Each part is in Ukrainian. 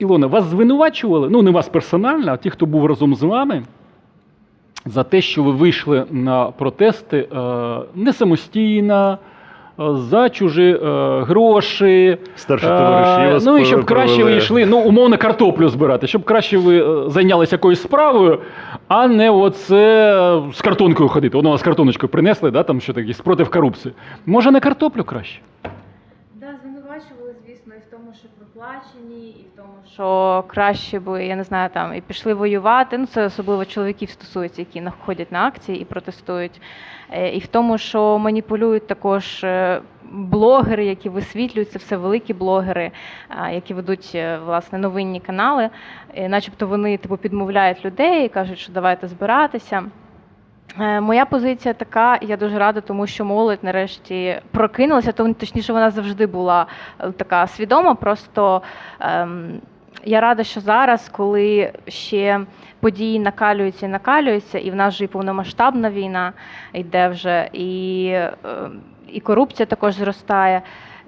Ілона, вас звинувачували, ну не вас персонально, а ті, хто був разом з вами, за те, що ви вийшли на протести е, не самостійно, е, за чужі е, гроші. Старші товариші вас ну і щоб краще ви йшли, ну умовно картоплю збирати, щоб краще ви зайнялися якоюсь справою, а не оце з картонкою ходити. Воно вас картоночкою принесли, да, там що таке, спротив корупції. Може, на картоплю краще? Да, звинувачували, звісно, і в тому, що проплачені, і в тому, що краще би, я не знаю, там і пішли воювати. Ну, це особливо чоловіків стосується, які ходять на акції і протестують. Е, І в тому, що маніпулюють також е, блогери, які висвітлюють це все великі блогери, які ведуть е, власне новинні канали, Е, начебто вони типу підмовляють людей і кажуть, що давайте збиратися. Е, Моя позиція така, я дуже рада, тому що молодь нарешті прокинулася, то точніше вона завжди була е, така свідома. Просто ем, я рада, що зараз, коли ще події накалюються і накалюються, і в нас вже і повномасштабна війна йде вже, і, е, і корупція також зростає.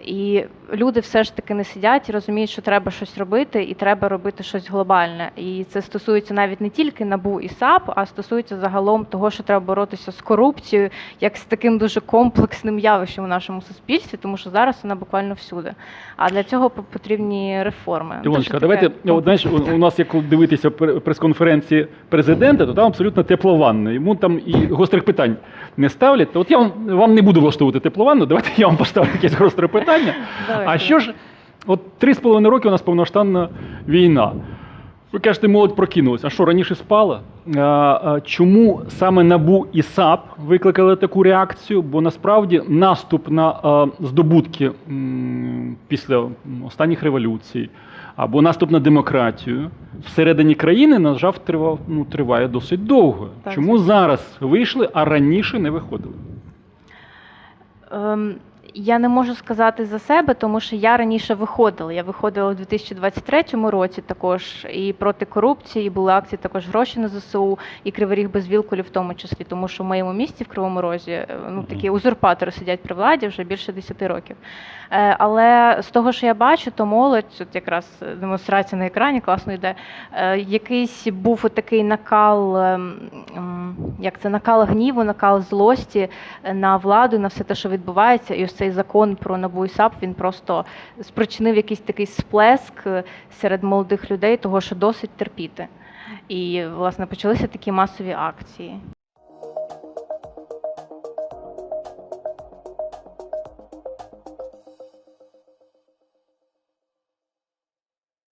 І люди все ж таки не сидять і розуміють, що треба щось робити, і треба робити щось глобальне. І це стосується навіть не тільки набу і САП, а стосується загалом того, що треба боротися з корупцією, як з таким дуже комплексним явищем у нашому суспільстві, тому що зараз вона буквально всюди. А для цього потрібні реформи. Ну, давайте, таке от, знаєш, у, у нас, як дивитися прес-конференції президента, то там абсолютно теплованна. Йому там і гострих питань не ставлять. То от я вам, вам не буду влаштовувати теплованну, давайте я вам поставлю якесь гостре питання. Давайте. А що ж, от три з половиною роки у нас повноштанна війна. Ви кажете, молодь прокинулася. А що, раніше спала? А, чому саме НАБУ і САП викликали таку реакцію? Бо насправді наступ на здобутки після останніх революцій або наступ на демократію всередині країни, на жаль, тривав, ну, триває досить довго. Так, чому зараз вийшли, а раніше не виходили? Ем, я не можу сказати за себе, тому що я раніше виходила. Я виходила у 2023 році також і проти корупції, і були акції також гроші на ЗСУ, і Кривий Ріг без вілкулів в тому числі, тому що в моєму місті в Кривому Розі е, ну, такі узурпатори сидять при владі вже більше 10 років. Е, Але з того, що я бачу, то молодь, от якраз демонстрація на екрані класно йде. е, Якийсь був такий накал, ем, як це накал гніву, накал злості е, на владу, на все те, що відбувається, і ось цей закон про НАБУ і САП він просто спричинив якийсь такий сплеск е, серед молодих людей, того що досить терпіти. І власне почалися такі масові акції.